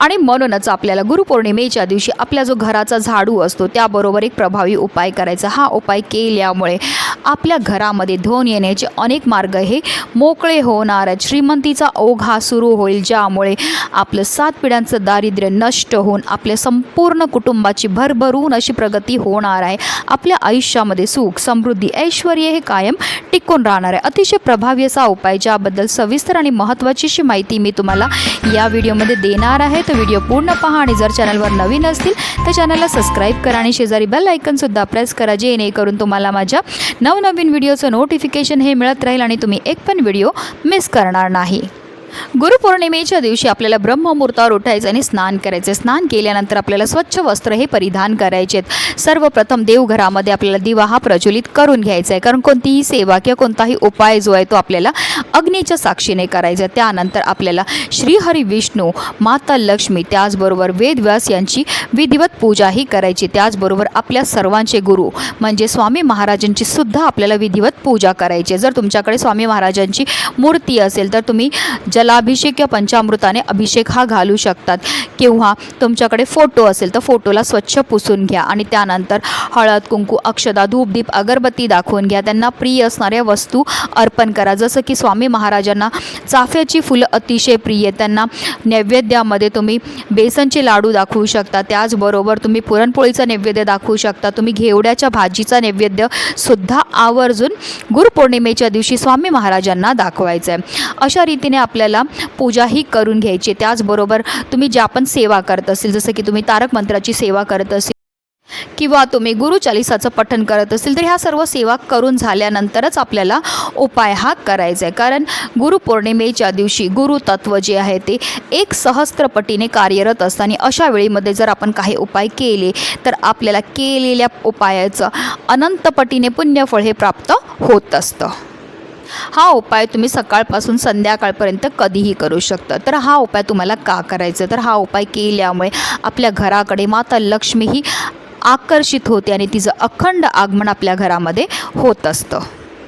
आणि म्हणूनच आपल्याला गुरुपौर्णिमेच्या दिवशी आपल्या जो घराचा झाडू असतो त्याबरोबर एक प्रभावी उपाय करायचा. हा उपाय केल्यामुळे आपल्या घरामध्ये धोन येण्याचे अनेक मार्ग हे मोकळे होणार. आहेत श्रीमंतीचा ओघा सुरू होईल ज्यामुळे आपलं सात पिढ्यांचं दारिद्र्य नष्ट होऊन आपल्या संपूर्ण कुटुंबाची भरभरून अशी प्रगती होणार आहे. आपल्या आयुष्यामध्ये सुख समृद्धी ऐश्वर हे कायम टिकून राहणार आहे. अतिशय प्रभावी असा उपाय ज्याबद्दल सविस्तर आणि महत्त्वाची अशी माहिती मी तुम्हाला या व्हिडिओमध्ये देणार आहे. आहे तर व्हिडिओ पूर्ण पहा आणि जर चॅनलवर नवीन असतील तर चॅनलला सबस्क्राईब करा आणि शेजारी बेल आयकनसुद्धा प्रेस करा जेणेकरून तुम्हाला माझ्या नवनवीन व्हिडिओचं नोटिफिकेशन हे मिळत राहील आणि तुम्ही एक पण व्हिडिओ मिस करणार नाही. गुरुपौर्णिमेच्या दिवशी आपल्याला ब्रह्ममुहूर्तावर उठायचं आणि स्नान करायचं. स्नान केल्यानंतर आपल्याला स्वच्छ वस्त्र हे परिधान करायचे आहेत. सर्वप्रथम देवघरामध्ये आपल्याला दिवा हा प्रज्वलित करून घ्यायचा आहे. कारण कोणतीही सेवा किंवा कोणताही उपाय जो आहे तो आपल्याला अग्नीच्या साक्षीने करायचा आहे. त्यानंतर आपल्याला श्रीहरी विष्णू माता लक्ष्मी त्याचबरोबर वेदव्यास यांची विधिवत पूजाही करायची. त्याचबरोबर आपल्या सर्वांचे गुरु म्हणजे स्वामी महाराजांची सुद्धा आपल्याला विधिवत पूजा करायची आहे. जर तुमच्याकडे स्वामी महाराजांची मूर्ती असेल तर तुम्ही जलाभिषेक या पंचामृताने अभिषेक हा घालू शकतात. किंवा तुमच्याकडे फोटो असेल तर फोटोला स्वच्छ पुसून घ्या आणि त्यानंतर हळद कुंकू अक्षदा धूपदीप अगरबत्ती दाखवून घ्या. त्यांना प्रिय असणाऱ्या वस्तू अर्पण करा. जसं की स्वामी महाराजांना चाफ्याची फुलं अतिशय प्रिय त्यांना नैवेद्यामध्ये तुम्ही बेसनचे लाडू दाखवू शकता. त्याचबरोबर तुम्ही पुरणपोळीचा नैवेद्य दाखवू शकता. तुम्ही घेवड्याच्या भाजीचा नैवेद्य सुद्धा आवर्जून गुरुपौर्णिमेच्या दिवशी स्वामी महाराजांना दाखवायचं आहे अशा रीतीने आपल्याला पूजा ही करून घ्यायची त्याचबरोबर तुम्ही ज्या पण सेवा करत असेल जसं की तुम्ही तारक मंत्राची सेवा करत असेल किंवा तुम्ही गुरुचालिसाचं पठण करत असेल तर ह्या सर्व सेवा करून झाल्यानंतरच आपल्याला उपाय हा करायचा आहे. कारण गुरुपौर्णिमेच्या दिवशी गुरुतत्व जे आहे ते एक सहस्त्रपटीने कार्यरत असतं आणि अशा वेळीमध्ये जर आपण काही उपाय केले तर आपल्याला केलेल्या उपायाचं अनंतपटीने पुण्यफळ हे प्राप्त होत असतं. हा उपाय तुम्ही सकाळपासून संध्याकाळपर्यंत कधीही करू शकता. तर हा उपाय तुम्हाला का करायचा? तर हा उपाय केल्यामुळे आपल्या घराकडे माता लक्ष्मी ही आकर्षित होते आणि तिचं अखंड आगमन आपल्या घरामध्ये होत असतं.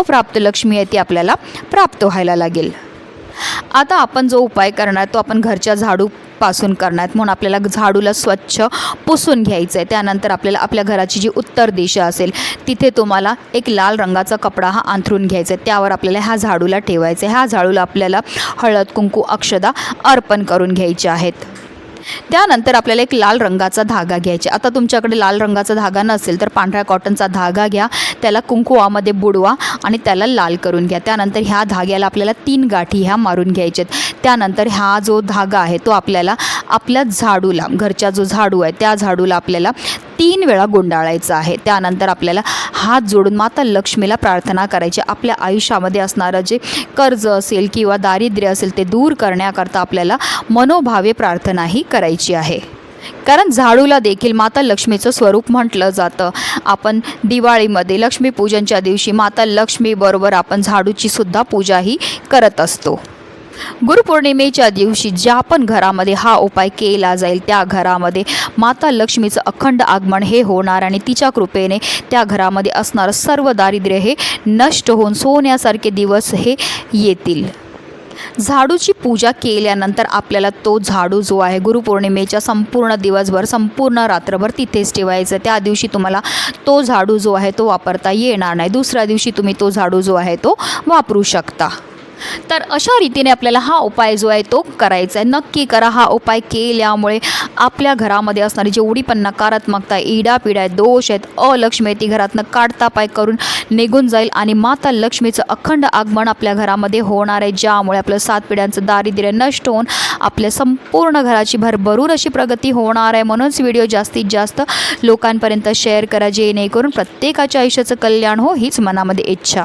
अप्राप्त लक्ष्मी आहे ती आपल्याला प्राप्त व्हायला लागेल. आता आपण जो उपाय करणार तो आपण घरच्या झाडूपासून करणार. म्हणून आपल्याला झाडूला स्वच्छ पुसून घ्यायचं आहे. त्यानंतर आपल्याला आपल्या घराची जी उत्तर दिशा असेल तिथे तुम्हाला एक लाल रंगाचा कपडा हा अंथरून घ्यायचा आहे. त्यावर आपल्याला ह्या झाडूला ठेवायचं आहे. ह्या झाडूला आपल्याला हळद कुंकू अक्षदा अर्पण करून घ्यायचे आहेत. त्यानंतर आपल्याला एक लाल रंगाचा धागा घ्यायचा आता तुमच्याकडे लाल रंगाचा धागा नसेल तर पांढऱ्या कॉटनचा धागा घ्या. त्याला कुंकुवामध्ये बुडवा आणि त्याला लाल करून घ्या. त्यानंतर ह्या धाग्याला आपल्याला तीन गाठी ह्या मारून घ्यायच्यात त्यानंतर हा जो धागा आहे तो आपल्याला आपल्या झाडूला घरच्या जो झाडू आहे त्या झाडूला आपल्याला तीन वेळा गुंडाळायचं आहे. त्यानंतर आपल्याला हात जोडून माता लक्ष्मीला प्रार्थना करायची. आपल्या आयुष्यामध्ये असणारं जे कर्ज असेल किंवा दारिद्र्य असेल ते दूर करण्याकरता आपल्याला मनोभावे प्रार्थनाही करायची आहे. कारण झाडूला देखील माता लक्ष्मीचं स्वरूप म्हटलं जातं. आपण दिवाळीमध्ये लक्ष्मीपूजनच्या दिवशी माता लक्ष्मीबरोबर आपण झाडूची सुद्धा पूजाही करत असतो. गुरुपौर्णिमेच्या दिवशी ज्या पण घरामध्ये हा उपाय केला जाईल त्या घरामध्ये माता लक्ष्मीचं अखंड आगमन हे होणार आणि तिच्या कृपेने त्या घरामध्ये असणारं सर्व दारिद्र्य हे नष्ट होऊन सोन्यासारखे दिवस हे येतील. झाडूची पूजा केल्यानंतर आपल्याला तो झाडू जो आहे गुरुपौर्णिमेच्या संपूर्ण दिवसभर संपूर्ण रात्रभर तिथेच ठेवायचं. त्या दिवशी तुम्हाला तो झाडू जो आहे तो वापरता येणार नाही. दुसऱ्या दिवशी तुम्ही तो झाडू जो आहे तो वापरू शकता. तर अशा रीतीने आपल्याला हा उपाय जो आहे तो करायचा आहे. नक्की करा हा उपाय केल्यामुळे आपल्या घरामध्ये असणारी जेवढी पण नकारात्मकता इडापिडा आहे दोष आहेत अलक्ष्मी आहे ती घरातनं काढता पाय करून निघून जाईल आणि माता लक्ष्मीचं अखंड आगमन आपल्या घरामध्ये होणार आहे ज्यामुळे आपलं सात पिढ्यांचं दारिद्र्य नष्ट होऊन आपल्या संपूर्ण घराची भरभरून अशी प्रगती होणार आहे. म्हणूनच व्हिडिओ जास्तीत जास्त लोकांपर्यंत शेअर करा जेणेकरून प्रत्येकाच्या आयुष्याचं कल्याण हो हीच मनामध्ये इच्छा.